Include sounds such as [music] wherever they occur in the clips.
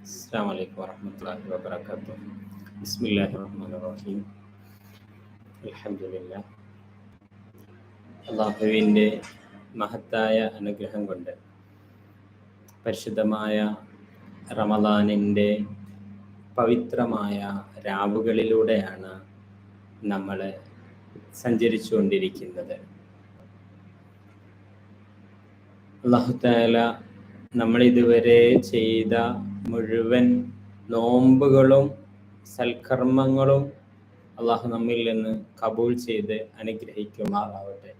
അസ്സാം വലൈക്കും വറഹമത്തല്ലാഹി വാബർക്കാത്തു ബിസ്മില്ലാഹി റഹ്മാൻ റഹീം അലഹമില്ല അള്ളാഹുവിന്റെ മഹത്തായ അനുഗ്രഹം കൊണ്ട് പരിശുദ്ധമായ റമദാനിന്റെ പവിത്രമായ രാവുകളിലൂടെയാണ് നമ്മൾ സഞ്ചരിച്ചുകൊണ്ടിരിക്കുന്നത്. അള്ളാഹുത്താല നമ്മളിതുവരെ ചെയ്ത മുഴുവൻ നോമ്പുകളും സൽക്കർമ്മങ്ങളും അള്ളാഹു നമ്മിൽ നിന്ന് കബൂൾ ചെയ്ത് അനുഗ്രഹിക്കുമാറാവട്ടെ.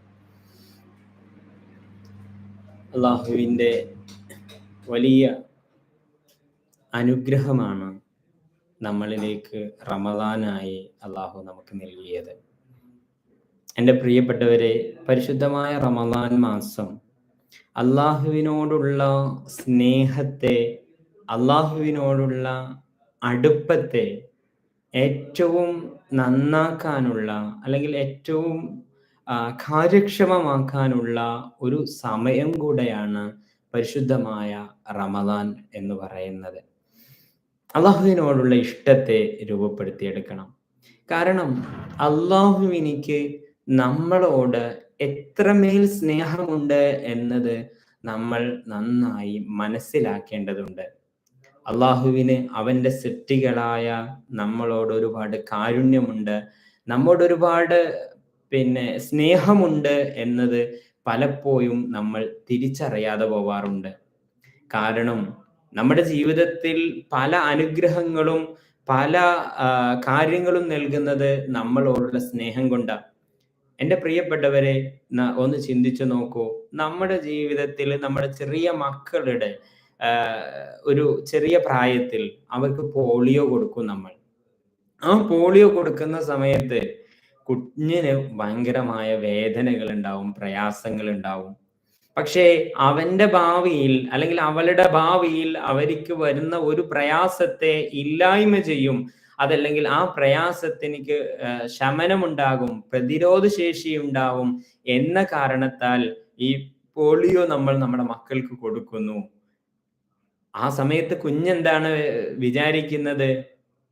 അള്ളാഹുവിന്റെ വലിയ അനുഗ്രഹമാണ് നമ്മളിലേക്ക് റമദാനായി അള്ളാഹു നമുക്ക് നൽകിയത്. എന്റെ പ്രിയപ്പെട്ടവരെ പരിശുദ്ധമായ റമദാൻ മാസം അള്ളാഹുവിനോടുള്ള സ്നേഹത്തെ അള്ളാഹുവിനോടുള്ള അടുപ്പത്തെ ഏറ്റവും നന്നാക്കാനുള്ള അല്ലെങ്കിൽ ഏറ്റവും കാര്യക്ഷമമാക്കാനുള്ള ഒരു സമയം കൂടെയാണ് പരിശുദ്ധമായ റമദാൻ എന്ന് പറയുന്നത്. അള്ളാഹുവിനോടുള്ള ഇഷ്ടത്തെ രൂപപ്പെടുത്തിയെടുക്കണം. കാരണം അള്ളാഹുവിനിക്ക് നമ്മളോട് എത്രമേൽ സ്നേഹമുണ്ട് എന്നത് നമ്മൾ നന്നായി മനസ്സിലാക്കേണ്ടതുണ്ട്. അള്ളാഹുവിന് അവന്റെ സൃഷ്ടികളായ നമ്മളോട് ഒരുപാട് കാരുണ്യമുണ്ട്. നമ്മോട് ഒരുപാട് പിന്നെ സ്നേഹമുണ്ട് എന്നത് പലപ്പോഴും നമ്മൾ തിരിച്ചറിയാതെ പോവാറുണ്ട്. കാരണം നമ്മുടെ ജീവിതത്തിൽ പല അനുഗ്രഹങ്ങളും പല കാര്യങ്ങളും നൽകുന്നത് നമ്മളോടുള്ള സ്നേഹം കൊണ്ടാണ് എന്റെ പ്രിയപ്പെട്ടവരെ ഒന്ന് ചിന്തിച്ചു നോക്കൂ. നമ്മുടെ ജീവിതത്തിൽ നമ്മുടെ ചെറിയ മക്കളുടെ ഒരു ചെറിയ പ്രായത്തിൽ അവർക്ക് പോളിയോ കൊടുക്കും നമ്മൾ. ആ പോളിയോ കൊടുക്കുന്ന സമയത്ത് കുഞ്ഞിന് ഭയങ്കരമായ വേദനകൾ ഉണ്ടാവും പ്രയാസങ്ങൾ ഉണ്ടാവും പക്ഷേ അവന്റെ ഭാവിയിൽ അല്ലെങ്കിൽ അവളുടെ ഭാവിയിൽ അവർക്ക് വരുന്ന ഒരു പ്രയാസത്തെ ഇല്ലായ്മ ചെയ്യും. അതല്ലെങ്കിൽ ആ പ്രയാസത്തിനിക്ക് ശമനമുണ്ടാകും പ്രതിരോധ ശേഷി ഉണ്ടാവും എന്ന കാരണത്താൽ ഈ പോളിയോ നമ്മൾ നമ്മുടെ മക്കൾക്ക് കൊടുക്കുന്നു. ആ സമയത്ത് കുഞ്ഞെന്താണ് വിചാരിക്കുന്നത്?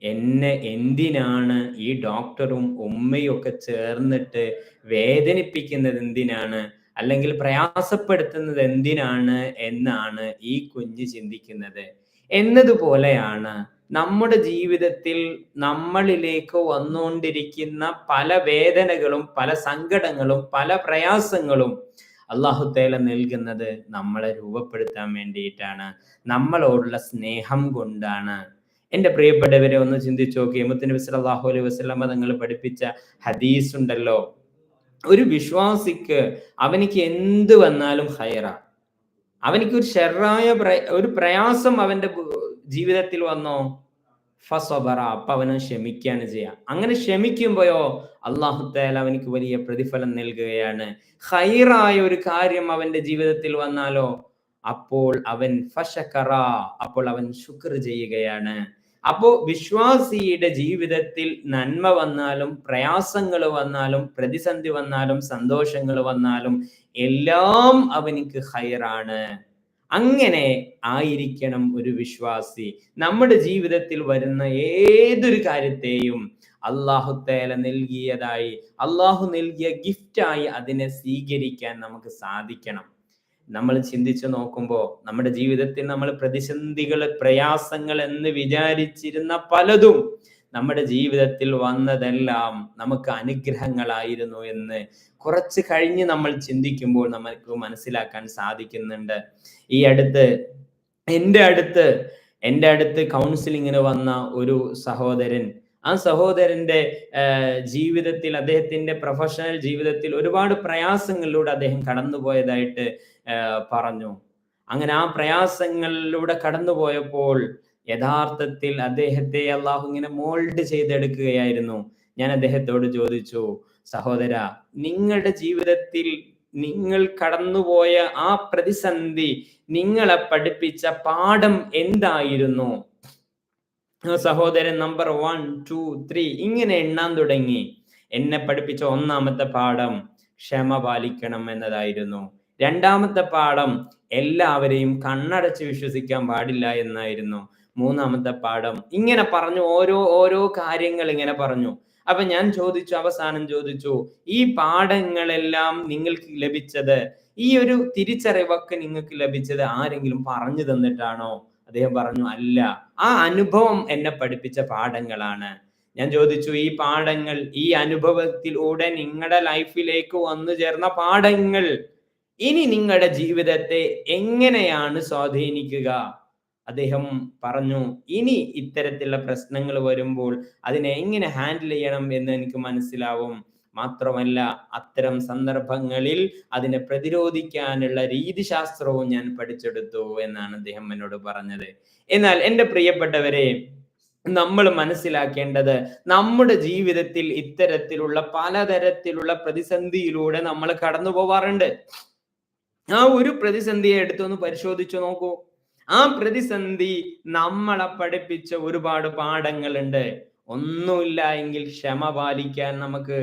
എന്നെ എന്തിനാണ് ഈ ഡോക്ടറും ഉമ്മയും ഒക്കെ ചേർന്നിട്ട് വേദനിപ്പിക്കുന്നത് എന്തിനാണ്? അല്ലെങ്കിൽ പ്രയാസപ്പെടുത്തുന്നത് എന്തിനാണ് എന്നാണ് ഈ കുഞ്ഞ് ചിന്തിക്കുന്നത്. എന്നതുപോലെയാണ് നമ്മുടെ ജീവിതത്തിൽ നമ്മളിലേക്ക് വന്നുകൊണ്ടിരിക്കുന്ന പല വേദനകളും പല സങ്കടങ്ങളും പല പ്രയാസങ്ങളും അള്ളാഹു തേല നൽകുന്നത് നമ്മളെ രൂപപ്പെടുത്താൻ വേണ്ടിയിട്ടാണ്. നമ്മളോടുള്ള സ്നേഹം കൊണ്ടാണ്. എന്റെ പ്രിയപ്പെട്ടവരെ ഒന്ന് ചിന്തിച്ചു നോക്കി. മുത്തിന് നബി സല്ലല്ലാഹു അലൈഹി വസ്ലാമ തങ്ങൾ പഠിപ്പിച്ച ഹദീസ് ഉണ്ടല്ലോ. ഒരു വിശ്വാസിക്ക് അവനിക്ക് എന്ത് വന്നാലും ഹൈറ അവനിക്ക് ഒരു ഷെറായ ഒരു പ്രയാസം അവന്റെ ജീവിതത്തിൽ വന്നോ? ഫസബറ അപ്പൊ അവനെ ക്ഷമിക്കുകയാണ് ചെയ്യുക അങ്ങനെ ക്ഷമിക്കുമ്പോയോ അള്ളാഹു തേല അവനിക്ക് വലിയ പ്രതിഫലം നൽകുകയാണ്. ഹൈറായ ഒരു കാര്യം അവന്റെ ജീവിതത്തിൽ വന്നാലോ? അപ്പോൾ അവൻ ഫഷക്കറ അപ്പോൾ അവൻ ശുക്ർ ചെയ്യുകയാണ്. അപ്പോ വിശ്വാസിയുടെ ജീവിതത്തിൽ നന്മ വന്നാലും പ്രയാസങ്ങൾ വന്നാലും പ്രതിസന്ധി വന്നാലും സന്തോഷങ്ങൾ വന്നാലും എല്ലാം അവനിക്ക് ഹൈറാണ് അങ്ങനെ ആയിരിക്കണം ഒരു വിശ്വാസി. നമ്മുടെ ജീവിതത്തിൽ വരുന്ന ഏതൊരു കാര്യത്തെയും അള്ളാഹു തേല നൽകിയതായി അള്ളാഹു നൽകിയ ഗിഫ്റ്റായി അതിനെ സ്വീകരിക്കാൻ നമുക്ക് സാധിക്കണം. നമ്മൾ ചിന്തിച്ചു നോക്കുമ്പോൾ നമ്മുടെ ജീവിതത്തിൽ നമ്മൾ പ്രതിസന്ധികൾ പ്രയാസങ്ങൾ എന്ന് വിചാരിച്ചിരുന്ന പലതും നമ്മുടെ ജീവിതത്തിൽ വന്നതെല്ലാം നമുക്ക് അനുഗ്രഹങ്ങളായിരുന്നു എന്ന് കുറച്ച് കഴിഞ്ഞ് നമ്മൾ ചിന്തിക്കുമ്പോൾ നമുക്ക് മനസ്സിലാക്കാൻ സാധിക്കുന്നുണ്ട്. ഈ അടുത്ത് എന്റെ അടുത്ത് എന്റെ അടുത്ത് കൗൺസിലിങ്ങിന് വന്ന ഒരു സഹോദരൻ. ആ സഹോദരന്റെ ജീവിതത്തിൽ അദ്ദേഹത്തിന്റെ പ്രൊഫഷണൽ ജീവിതത്തിൽ ഒരുപാട് പ്രയാസങ്ങളിലൂടെ അദ്ദേഹം കടന്നുപോയതായിട്ട് പറഞ്ഞു. അങ്ങനെ ആ പ്രയാസങ്ങളിലൂടെ കടന്നുപോയപ്പോൾ യഥാർത്ഥത്തിൽ അദ്ദേഹത്തെ അള്ളാഹു ഇങ്ങനെ മോൾഡ് ചെയ്തെടുക്കുകയായിരുന്നു. ഞാൻ അദ്ദേഹത്തോട് ചോദിച്ചു സഹോദര നിങ്ങളുടെ ജീവിതത്തിൽ നിങ്ങൾ കടന്നുപോയ ആ പ്രതിസന്ധി നിങ്ങളെ പഠിപ്പിച്ച പാഠം എന്തായിരുന്നു? സഹോദരൻ നമ്പർ വൺ ടു ത്രീ ഇങ്ങനെ എണ്ണാൻ തുടങ്ങി. എന്നെ പഠിപ്പിച്ച ഒന്നാമത്തെ പാഠം ക്ഷമ പാലിക്കണം എന്നതായിരുന്നു. രണ്ടാമത്തെ പാഠം എല്ലാവരെയും കണ്ണടച്ച് വിശ്വസിക്കാൻ പാടില്ല എന്നായിരുന്നു. മൂന്നാമത്തെ പാഠം. ഇങ്ങനെ പറഞ്ഞു ഓരോ ഓരോ കാര്യങ്ങൾ ഇങ്ങനെ പറഞ്ഞു. അപ്പൊ ഞാൻ ചോദിച്ചു അവസാനം ചോദിച്ചു ഈ പാഠങ്ങളെല്ലാം നിങ്ങൾക്ക് ലഭിച്ചത് ഈ ഒരു തിരിച്ചറിവൊക്കെ നിങ്ങൾക്ക് ലഭിച്ചത് ആരെങ്കിലും പറഞ്ഞു തന്നിട്ടാണോ? അദ്ദേഹം പറഞ്ഞു അല്ല. ആ അനുഭവം എന്നെ പഠിപ്പിച്ച പാഠങ്ങളാണ്. ഞാൻ ചോദിച്ചു ഈ പാഠങ്ങൾ ഈ അനുഭവത്തിലൂടെ നിങ്ങളുടെ ലൈഫിലേക്ക് വന്നു ചേർന്ന പാഠങ്ങൾ ഇനി നിങ്ങളുടെ ജീവിതത്തെ എങ്ങനെയാണ് സ്വാധീനിക്കുക? അദ്ദേഹം പറഞ്ഞു ഇനി ഇത്തരത്തിലുള്ള പ്രശ്നങ്ങൾ വരുമ്പോൾ അതിനെ എങ്ങനെ ഹാൻഡിൽ ചെയ്യണം എന്ന് എനിക്ക് മനസ്സിലാവും. മാത്രമല്ല അത്തരം സന്ദർഭങ്ങളിൽ അതിനെ പ്രതിരോധിക്കാനുള്ള രീതിശാസ്ത്രവും ഞാൻ പഠിച്ചെടുത്തു എന്നാണ് അദ്ദേഹം എന്നോട് പറഞ്ഞത്. എന്നാൽ എന്റെ പ്രിയപ്പെട്ടവരെ നമ്മൾ മനസ്സിലാക്കേണ്ടത് നമ്മുടെ ജീവിതത്തിൽ ഇത്തരത്തിലുള്ള പലതരത്തിലുള്ള പ്രതിസന്ധിയിലൂടെ നമ്മൾ കടന്നു പോവാറുണ്ട് ആ ഒരു പ്രതിസന്ധിയെ എടുത്തൊന്ന് പരിശോധിച്ചു നോക്കൂ. ആ പ്രതിസന്ധി നമ്മളെ പഠിപ്പിച്ച ഒരുപാട് പാഠങ്ങളുണ്ട്. ഒന്നുമില്ല എങ്കിൽ ക്ഷമ പാലിക്കാൻ നമുക്ക്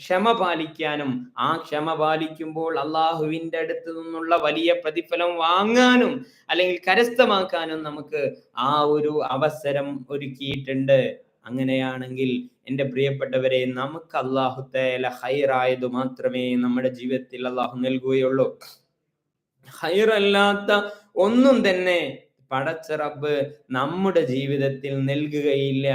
ക്ഷമ പാലിക്കാനും ആ ക്ഷമ പാലിക്കുമ്പോൾ അള്ളാഹുവിന്റെ അടുത്ത് നിന്നുള്ള വലിയ പ്രതിഫലം വാങ്ങാനും അല്ലെങ്കിൽ കരസ്ഥമാക്കാനും നമുക്ക് ആ ഒരു അവസരം ഒരുക്കിയിട്ടുണ്ട്. അങ്ങനെയാണെങ്കിൽ എന്റെ പ്രിയപ്പെട്ടവരെ നമുക്ക് അള്ളാഹു തേല ഹൈറായത് മാത്രമേ നമ്മുടെ ജീവിതത്തിൽ അള്ളാഹു നൽകുകയുള്ളൂ. ഹൈറല്ലാത്ത ഒന്നും തന്നെ പടച്ച റബ്ബ് നമ്മുടെ ജീവിതത്തിൽ നൽകുകയില്ല.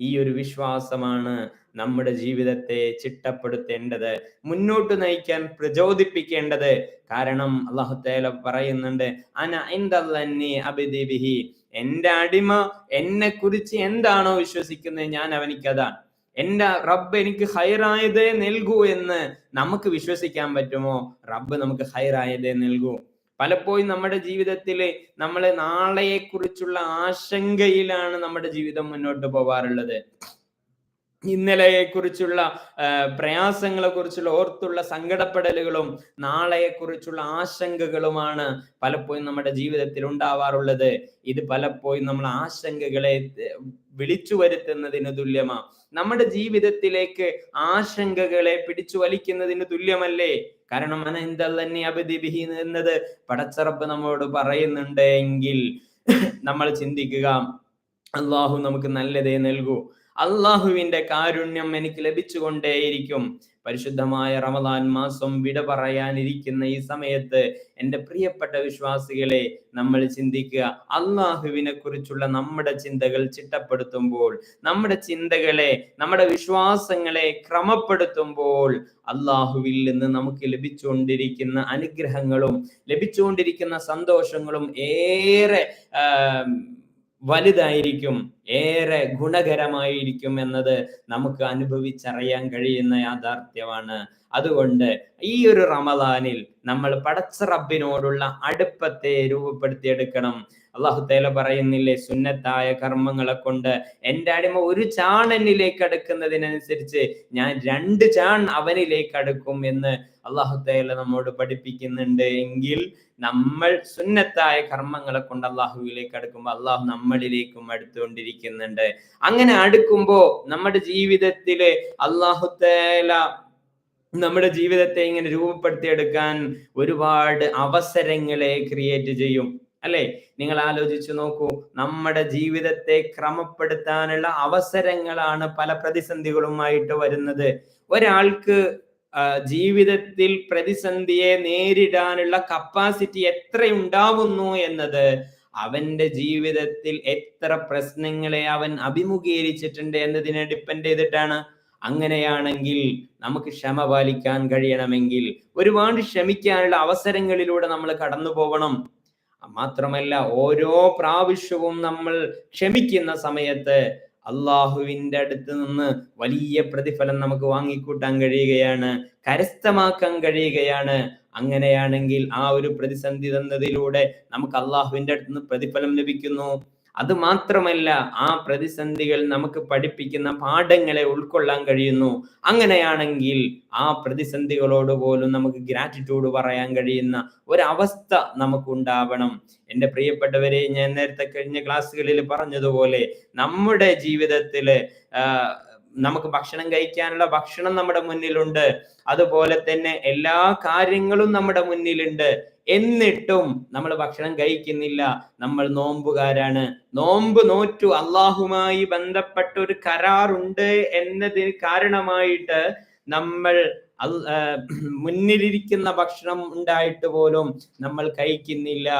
ഈ ഒരു വിശ്വാസമാണ് നമ്മുടെ ജീവിതത്തെ ചിട്ടപ്പെടുത്തേണ്ടത് മുന്നോട്ട് നയിക്കാൻ പ്രചോദിപ്പിക്കേണ്ടത്. കാരണം അള്ളാഹു തേല പറയുന്നുണ്ട് അന എന്തല്ലി അബിദിബിഹി എന്റെ അടിമ എന്നെ കുറിച്ച് എന്താണോ വിശ്വസിക്കുന്നത് ഞാൻ അവനിക്കതാണ് എന്റെ റബ്ബ് എനിക്ക് ഹൈറായതേ നൽകൂ എന്ന് നമുക്ക് വിശ്വസിക്കാൻ പറ്റുമോ? റബ്ബ് നമുക്ക് ഹൈറായതേ നൽകൂ. പലപ്പോഴും നമ്മുടെ ജീവിതത്തിൽ നമ്മൾ നാളെയെ കുറിച്ചുള്ള ആശങ്കയിലാണ് നമ്മുടെ ജീവിതം മുന്നോട്ട് പോവാറുള്ളത്. ഇന്നലെയെ കുറിച്ചുള്ള പ്രയാസങ്ങളെ കുറിച്ചുള്ള ഓർത്തുള്ള സങ്കടപ്പെടലുകളും നാളെയെ കുറിച്ചുള്ള ആശങ്കകളുമാണ് പലപ്പോഴും നമ്മുടെ ജീവിതത്തിൽ ഉണ്ടാവാറുള്ളത്. ഇത് പലപ്പോഴും നമ്മൾ ആശങ്കകളെ വിളിച്ചു വരുത്തുന്നതിന് തുല്യമാണ് നമ്മുടെ ജീവിതത്തിലേക്ക് ആശങ്കകളെ പിടിച്ചു വലിക്കുന്നതിന് തുല്യമല്ലേ? കാരണം അനന്തല്ലി അബദി ബിഹി എന്നത് പടച്ചറപ്പ് നമ്മോട് പറയുന്നുണ്ട് എങ്കിൽ നമ്മൾ ചിന്തിക്കുക അള്ളാഹു നമുക്ക് നല്ലതേ നൽകൂ. അള്ളാഹുവിന്റെ കാരുണ്യം എനിക്ക് ലഭിച്ചുകൊണ്ടേയിരിക്കും. പരിശുദ്ധമായ റമദാൻ മാസം വിട പറയാനിരിക്കുന്ന ഈ സമയത്ത് എന്റെ പ്രിയപ്പെട്ട വിശ്വാസികളെ നമ്മൾ ചിന്തിക്കുക അള്ളാഹുവിനെ കുറിച്ചുള്ള നമ്മുടെ ചിന്തകൾ ചിട്ടപ്പെടുത്തുമ്പോൾ നമ്മുടെ ചിന്തകളെ നമ്മുടെ വിശ്വാസങ്ങളെ ക്രമപ്പെടുത്തുമ്പോൾ അള്ളാഹുവിൽ നിന്ന് നമുക്ക് ലഭിച്ചുകൊണ്ടിരിക്കുന്ന അനുഗ്രഹങ്ങളും ലഭിച്ചുകൊണ്ടിരിക്കുന്ന സന്തോഷങ്ങളും ഏറെ വലുതായിരിക്കും ഏറെ ഗുണകരമായിരിക്കും എന്നത് നമുക്ക് അനുഭവിച്ചറിയാൻ കഴിയുന്ന യാഥാർത്ഥ്യമാണ്. അതുകൊണ്ട് ഈ ഒരു റമദാനിൽ നമ്മൾ പടച്ച റബ്ബിനോടുള്ള അടുപ്പത്തെ രൂപപ്പെടുത്തിയെടുക്കണം. അള്ളാഹു തേല പറയുന്നില്ലേ സുന്നത്തായ കർമ്മങ്ങളെ കൊണ്ട് എന്റെ അടിമ ഒരു ചാൺ എന്നിലേക്ക് അടുക്കുന്നതിനനുസരിച്ച് ഞാൻ രണ്ട് ചാൺ അവനിലേക്ക് അടുക്കും എന്ന് അള്ളാഹു തേല നമ്മോട് പഠിപ്പിക്കുന്നുണ്ട് എങ്കിൽ നമ്മൾ സുന്നത്തായ കർമ്മങ്ങളെ കൊണ്ട് അള്ളാഹുവിലേക്ക് അടുക്കുമ്പോൾ അള്ളാഹു നമ്മളിലേക്കും അടുത്തുകൊണ്ടിരിക്കുന്നുണ്ട്. അങ്ങനെ അടുക്കുമ്പോ നമ്മുടെ ജീവിതത്തിൽ അള്ളാഹു തേല നമ്മുടെ ജീവിതത്തെ ഇങ്ങനെ രൂപപ്പെടുത്തിയെടുക്കാൻ ഒരുപാട് അവസരങ്ങളെ ക്രിയേറ്റ് ചെയ്യും. അല്ലെ? നിങ്ങൾ ആലോചിച്ചു നോക്കൂ നമ്മുടെ ജീവിതത്തെ ക്രമപ്പെടുത്താനുള്ള അവസരങ്ങളാണ് പല പ്രതിസന്ധികളുമായിട്ട് വരുന്നത്. ഒരാൾക്ക് ജീവിതത്തിൽ പ്രതിസന്ധിയെ നേരിടാനുള്ള കപ്പാസിറ്റി എത്ര ഉണ്ടാവുന്നു എന്നത് അവന്റെ ജീവിതത്തിൽ എത്ര പ്രശ്നങ്ങളെ അവൻ അഭിമുഖീകരിച്ചിട്ടുണ്ട് എന്നതിനെ ഡിപ്പെൻഡ് ചെയ്തിട്ടാണ്. അങ്ങനെയാണെങ്കിൽ നമുക്ക് ക്ഷമ പാലിക്കാൻ കഴിയണമെങ്കിൽ ഒരുപാട് ക്ഷമിക്കാനുള്ള അവസരങ്ങളിലൂടെ നമ്മൾ കടന്നു പോകണം. മാത്രമല്ല ഓരോ പ്രാവശ്യവും നമ്മൾ ക്ഷമിക്കുന്ന സമയത്ത് അള്ളാഹുവിന്റെ അടുത്ത് നിന്ന് വലിയ പ്രതിഫലം നമുക്ക് വാങ്ങിക്കൂട്ടാൻ കഴിയുകയാണ് കരസ്ഥമാക്കാൻ കഴിയുകയാണ്. അങ്ങനെയാണെങ്കിൽ ആ ഒരു പ്രതിസന്ധി തന്നതിലൂടെ നമുക്ക് അള്ളാഹുവിന്റെ അടുത്ത് നിന്ന് പ്രതിഫലം ലഭിക്കുന്നു. അത് മാത്രമല്ല ആ പ്രതിസന്ധികൾ നമുക്ക് പഠിപ്പിക്കുന്ന പാഠങ്ങളെ ഉൾക്കൊള്ളാൻ കഴിയുന്നു. അങ്ങനെയാണെങ്കിൽ ആ പ്രതിസന്ധികളോട് പോലും നമുക്ക് ഗ്രാറ്റിറ്റ്യൂഡ് പറയാൻ കഴിയുന്ന ഒരവസ്ഥ നമുക്കുണ്ടാവണം. എന്റെ പ്രിയപ്പെട്ടവരെ ഞാൻ നേരത്തെ കഴിഞ്ഞ ക്ലാസ്സുകളിൽ പറഞ്ഞതുപോലെ നമ്മുടെ ജീവിതത്തിൽ നമുക്ക് ഭക്ഷണം കഴിക്കാനുള്ള ഭക്ഷണം നമ്മുടെ മുന്നിലുണ്ട്. അതുപോലെ തന്നെ എല്ലാ കാര്യങ്ങളും നമ്മുടെ മുന്നിലുണ്ട്. എന്നിട്ടും നമ്മൾ ഭക്ഷണം കഴിക്കുന്നില്ല. നമ്മൾ നോമ്പുകാരാണ്. നോമ്പ് നോറ്റു. അള്ളാഹുമായി ബന്ധപ്പെട്ട ഒരു കരാറുണ്ട് എന്നതിന് കാരണമായിട്ട് നമ്മൾ മുന്നിലിരിക്കുന്ന ഭക്ഷണം ഉണ്ടായിട്ട് പോലും നമ്മൾ കഴിക്കുന്നില്ല.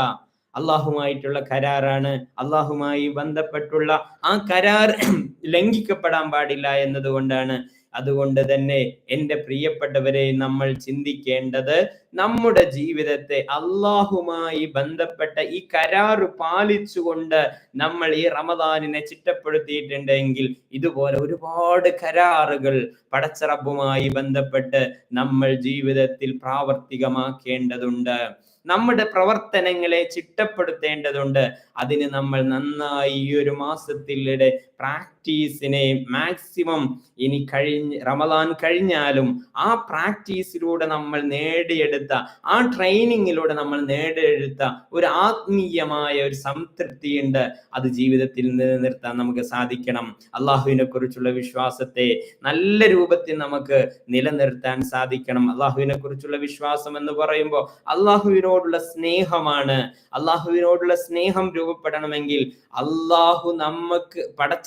അള്ളാഹുമായിട്ടുള്ള കരാറാണ്. അള്ളാഹുമായി ബന്ധപ്പെട്ടുള്ള ആ കരാർ [clears throat] ലംഘിക്കപ്പെടാൻ പാടില്ല എന്നതുകൊണ്ടാണ് അതുകൊണ്ട് തന്നെ എന്റെ പ്രിയപ്പെട്ടവരെ നമ്മൾ ചിന്തിക്കേണ്ടത് നമ്മുടെ ജീവിതത്തെ അള്ളാഹുമായി ബന്ധപ്പെട്ട ഈ കരാറ് പാലിച്ചുകൊണ്ട് നമ്മൾ ഈ റമദാനിനെ ചിട്ടപ്പെടുത്തിയിട്ടുണ്ടെങ്കിൽ ഇതുപോലെ ഒരുപാട് കരാറുകൾ പടച്ചറബുമായി ബന്ധപ്പെട്ട് നമ്മൾ ജീവിതത്തിൽ പ്രാവർത്തികമാക്കേണ്ടതുണ്ട്. നമ്മുടെ പ്രവർത്തനങ്ങളെ ചിട്ടപ്പെടുത്തേണ്ടതുണ്ട്. അതിന് നമ്മൾ നന്നായി ഈ ഒരു മാസത്തിലൂടെ പ്രാക്ടീസിനെ മാക്സിമം ഇനി കഴിഞ്ഞ് റമദാൻ കഴിഞ്ഞാലും ആ പ്രാക്ടീസിലൂടെ നമ്മൾ നേടിയെടുത്ത ആ ട്രെയിനിങ്ങിലൂടെ നമ്മൾ നേടിയെടുത്ത ഒരു ആത്മീയമായ ഒരു സംതൃപ്തിയുണ്ട് അത് ജീവിതത്തിൽ നിലനിർത്താൻ നമുക്ക് സാധിക്കണം. അള്ളാഹുവിനെ കുറിച്ചുള്ള വിശ്വാസത്തെ നല്ല രൂപത്തിൽ നമുക്ക് നിലനിർത്താൻ സാധിക്കണം. അള്ളാഹുവിനെ കുറിച്ചുള്ള വിശ്വാസം എന്ന് പറയുമ്പോൾ അള്ളാഹുവിനോടുള്ള സ്നേഹമാണ്. അള്ളാഹുവിനോടുള്ള സ്നേഹം രൂപപ്പെടണമെങ്കിൽ അള്ളാഹു നമുക്ക്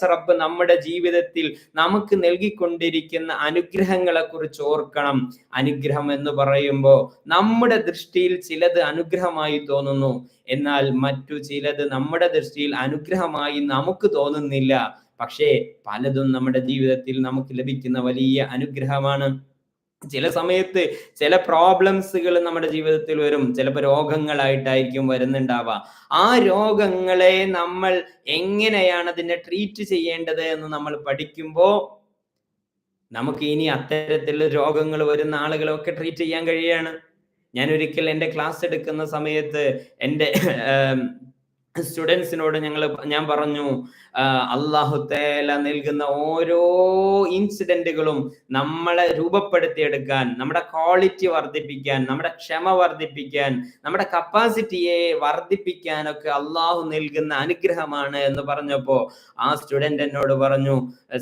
പടച്ചറപ്പ് നമ്മുടെ ജീവിതത്തിൽ നമുക്ക് നൽകിക്കൊണ്ടിരിക്കുന്ന അനുഗ്രഹങ്ങളെ കുറിച്ച് ഓർക്കണം. അനുഗ്രഹം എന്ന് പറയുമ്പോൾ നമ്മുടെ ദൃഷ്ടിയിൽ ചിലത് അനുഗ്രഹമായി തോന്നുന്നു. എന്നാൽ മറ്റു ചിലത് നമ്മുടെ ദൃഷ്ടിയിൽ അനുഗ്രഹമായി നമുക്ക് തോന്നുന്നില്ല. പക്ഷേ പലതും നമ്മുടെ ജീവിതത്തിൽ നമുക്ക് ലഭിക്കുന്ന വലിയ അനുഗ്രഹമാണ്. ചില സമയത്ത് ചില പ്രോബ്ലംസുകൾ നമ്മുടെ ജീവിതത്തിൽ വരും. ചിലപ്പോൾ രോഗങ്ങളായിട്ടായിരിക്കും വരുന്നുണ്ടാവുക. ആ രോഗങ്ങളെ നമ്മൾ എങ്ങനെയാണ് അതിനെ ട്രീറ്റ് ചെയ്യേണ്ടത് എന്ന് നമ്മൾ പഠിക്കുമ്പോൾ നമുക്ക് ഇനി അത്തരത്തിലുള്ള രോഗങ്ങൾ വരുന്ന ആളുകളൊക്കെ ട്രീറ്റ് ചെയ്യാൻ കഴിയാണ് ഞാൻ ഒരിക്കൽ എന്റെ ക്ലാസ് എടുക്കുന്ന സമയത്ത് എന്റെ സ്റ്റുഡൻസിനോട് ഞങ്ങൾ ഞാൻ പറഞ്ഞു അള്ളാഹു തേല നൽകുന്ന ഓരോ ഇൻസിഡന്റുകളും നമ്മളെ രൂപപ്പെടുത്തിയെടുക്കാൻ നമ്മുടെ ക്വാളിറ്റി വർദ്ധിപ്പിക്കാൻ നമ്മുടെ ക്ഷമ വർദ്ധിപ്പിക്കാൻ നമ്മുടെ കപ്പാസിറ്റിയെ വർദ്ധിപ്പിക്കാനൊക്കെ അള്ളാഹു നൽകുന്ന അനുഗ്രഹമാണ് എന്ന് പറഞ്ഞപ്പോൾ ആ സ്റ്റുഡന്റ് എന്നോട് പറഞ്ഞു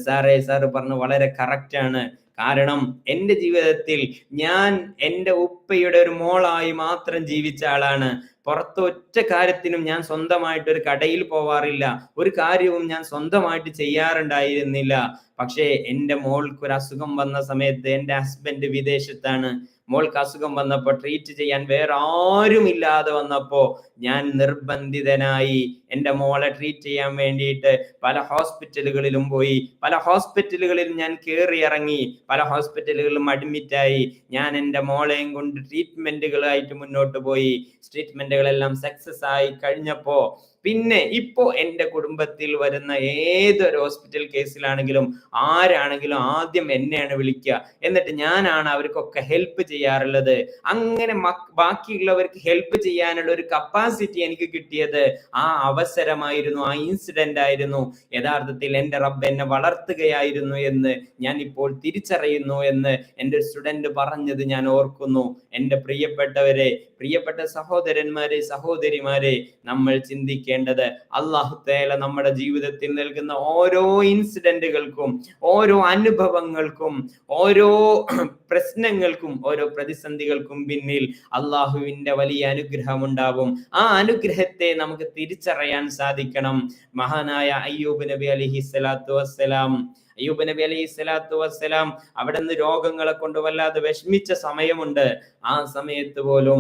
സാറേ സാറ് പറഞ്ഞു വളരെ കറക്റ്റാണ് കാരണം എന്റെ ജീവിതത്തിൽ ഞാൻ എന്റെ ഉപ്പയുടെ ഒരു മോളായി മാത്രം ജീവിച്ച ആളാണ്. പുറത്ത് ഒറ്റ കാര്യത്തിനും ഞാൻ സ്വന്തമായിട്ട് ഒരു കടയിൽ പോവാറില്ല. ഒരു കാര്യവും ഞാൻ സ്വന്തമായിട്ട് ചെയ്യാറുണ്ടായിരുന്നില്ല. പക്ഷേ എന്റെ മോൾക്ക് ഒരു അസുഖം വന്ന സമയത്ത് എന്റെ ഹസ്ബൻഡ് വിദേശത്താണ്. മോൾക്ക് അസുഖം വന്നപ്പോൾ ട്രീറ്റ് ചെയ്യാൻ വേറെ ആരും ഇല്ലാതെ വന്നപ്പോൾ ഞാൻ നിർബന്ധിതനായി. എന്റെ മോളെ ട്രീറ്റ് ചെയ്യാൻ വേണ്ടിയിട്ട് പല ഹോസ്പിറ്റലുകളിലും പോയി. പല ഹോസ്പിറ്റലുകളിൽ ഞാൻ കയറി ഇറങ്ങി പല ഹോസ്പിറ്റലുകളിലും അഡ്മിറ്റായി ഞാൻ എന്റെ മോളെയും കൊണ്ട് ട്രീറ്റ്മെന്റുകളായിട്ട് മുന്നോട്ട് പോയി. ട്രീറ്റ്മെന്റുകളെല്ലാം സക്സസ് ആയി കഴിഞ്ഞപ്പോൾ പിന്നെ ഇപ്പോ എന്റെ കുടുംബത്തിൽ വരുന്ന ഏതൊരു ഹോസ്പിറ്റൽ കേസിലാണെങ്കിലും ആരാണെങ്കിലും ആദ്യം എന്നെയാണ് വിളിക്കുക. എന്നിട്ട് ഞാനാണ് അവർക്കൊക്കെ ഹെൽപ്പ് ചെയ്യാറുള്ളത്. അങ്ങനെ ബാക്കിയുള്ളവർക്ക് ഹെൽപ്പ് ചെയ്യാനുള്ള ഒരു കപ്പാസിറ്റി എനിക്ക് കിട്ടിയത് ആ അവസരമായിരുന്നു ആ ഇൻസിഡന്റ് ആയിരുന്നു. യഥാർത്ഥത്തിൽ എന്റെ റബ്ബ് എന്നെ വളർത്തുകയായിരുന്നു എന്ന് ഞാൻ ഇപ്പോൾ തിരിച്ചറിയുന്നു എന്ന് എന്റെ സ്റ്റുഡന്റ് പറഞ്ഞത് ഞാൻ ഓർക്കുന്നു. എന്റെ പ്രിയപ്പെട്ടവരെ പ്രിയപ്പെട്ട സഹോദരന്മാരെ സഹോദരിമാരെ നമ്മൾ ചിന്തിക്കേണ്ടത് അള്ളാഹു തേല നമ്മുടെ ജീവിതത്തിൽ നൽകുന്ന ഓരോ ഇൻസിഡന്റുകൾക്കും ഓരോ അനുഭവങ്ങൾക്കും ഓരോ [clears throat] പ്രശ്നങ്ങൾക്കും ഓരോ പ്രതിസന്ധികൾക്കും പിന്നിൽ അള്ളാഹുവിന്റെ വലിയ അനുഗ്രഹം ഉണ്ടാവും ആ അനുഗ്രഹത്തെ നമുക്ക് തിരിച്ചറിയാൻ സാധിക്കണം. മഹാനായ അയ്യൂബ് നബി അലഹി സ്വലാത്തു വസ്സലാം അയ്യൂബ് നബി അലൈഹി സ്വലാത്തു വസ്സലാം അവിടെ നിന്ന് രോഗങ്ങളെ കൊണ്ട് വല്ലാതെ വിഷമിച്ച സമയമുണ്ട്. ആ സമയത്ത് പോലും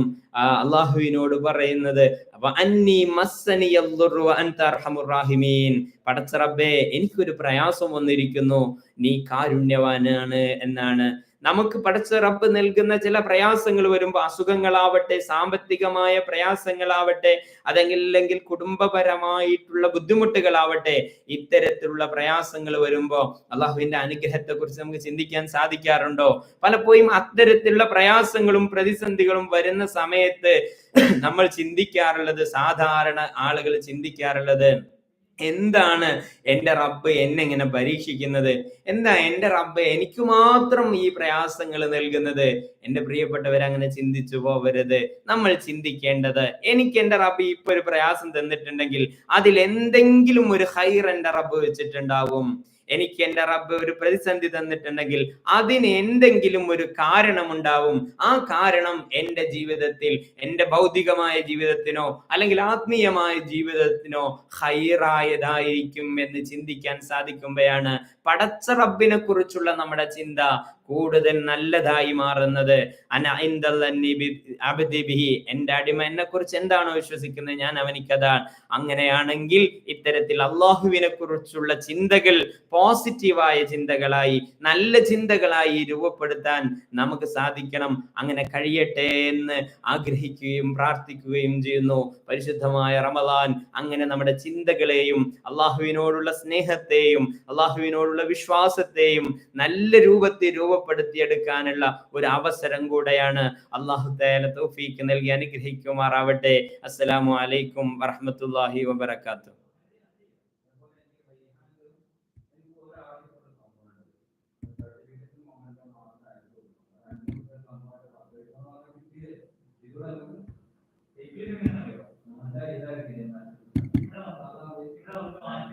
അള്ളാഹുവിനോട് പറയുന്നത് പടച്ചറബേ എനിക്കൊരു പ്രയാസം വന്നിരിക്കുന്നു. നീ കാരുണ്യവാനാണ് എന്നാണ് നമുക്ക് പഠിച്ച റബ്ബ് നൽകുന്ന ചില പ്രയാസങ്ങൾ വരുമ്പോൾ അസുഖങ്ങളാവട്ടെ സാമ്പത്തികമായ പ്രയാസങ്ങളാവട്ടെ അതല്ലെങ്കിൽ കുടുംബപരമായിട്ടുള്ള ബുദ്ധിമുട്ടുകളാവട്ടെ ഇത്തരത്തിലുള്ള പ്രയാസങ്ങൾ വരുമ്പോൾ അള്ളാഹുവിന്റെ അനുഗ്രഹത്തെ കുറിച്ച് നമുക്ക് ചിന്തിക്കാൻ സാധിക്കാറുണ്ടോ? പലപ്പോഴും അത്തരത്തിലുള്ള പ്രയാസങ്ങളും പ്രതിസന്ധികളും വരുന്ന സമയത്ത് നമ്മൾ ചിന്തിക്കാറുള്ളത് സാധാരണ ആളുകൾ ചിന്തിക്കാറുള്ളത് എന്താണ് എന്റെ റബ്ബ് എന്നെങ്ങനെ പരീക്ഷിക്കുന്നത്? എന്താ എന്റെ റബ്ബ് എനിക്ക് മാത്രം ഈ പ്രയാസങ്ങൾ നൽകുന്നത്? എന്റെ പ്രിയപ്പെട്ടവർ അങ്ങനെ ചിന്തിച്ചു പോവരുത്. നമ്മൾ ചിന്തിക്കേണ്ടത് എനിക്ക് എന്റെ റബ്ബ് ഇപ്പൊ ഒരു പ്രയാസം തന്നിട്ടുണ്ടെങ്കിൽ അതിൽ എന്തെങ്കിലും ഒരു ഹൈർ എന്റെ റബ്ബ് വെച്ചിട്ടുണ്ടാവും. എനിക്ക് എന്റെ റബ്ബ് ഒരു പ്രതിസന്ധി തന്നിട്ടുണ്ടെങ്കിൽ അതിന് എന്തെങ്കിലും ഒരു കാരണമുണ്ടാവും. ആ കാരണം എന്റെ ജീവിതത്തിൽ എന്റെ ഭൗതികമായ ജീവിതത്തിനോ അല്ലെങ്കിൽ ആത്മീയമായ ജീവിതത്തിനോ ഹൈറായതായിരിക്കും എന്ന് ചിന്തിക്കാൻ സാധിക്കുമ്പോഴാണ് പടച്ച റബ്ബിനെ കുറിച്ചുള്ള നമ്മുടെ ചിന്ത കൂടുതൽ നല്ലതായി മാറുന്നത്. എന്റെ അടിമ എന്നെ കുറിച്ച് എന്താണോ വിശ്വസിക്കുന്നത്? ഞാൻ അവനിക്കതാണ്. അങ്ങനെയാണെങ്കിൽ ഇത്തരത്തിൽ അള്ളാഹുവിനെ കുറിച്ചുള്ള ചിന്തകൾ പോസിറ്റീവായ ചിന്തകളായി നല്ല ചിന്തകളായി രൂപപ്പെടുത്താൻ നമുക്ക് സാധിക്കണം. അങ്ങനെ കഴിയട്ടെ എന്ന് ആഗ്രഹിക്കുകയും പ്രാർത്ഥിക്കുകയും ചെയ്യുന്നു. പരിശുദ്ധമായ റമദാൻ. അങ്ങനെ നമ്മുടെ ചിന്തകളെയും അള്ളാഹുവിനോടുള്ള സ്നേഹത്തെയും അള്ളാഹുവിനോടുള്ള വിശ്വാസത്തെയും നല്ല രൂപത്തിൽ രൂപപ്പെടുത്തിയെടുക്കാനുള്ള ഒരു അവസരം കൂടെയാണ് അള്ളാഹു തേല തൗഫീക്ക് നൽകി അനുഗ്രഹിക്കുമാറാവട്ടെ. അസ്സലാമു അലൈക്കും വറഹ്മത്തുള്ളാഹി വബറകാതുഹു. ഇവിടെ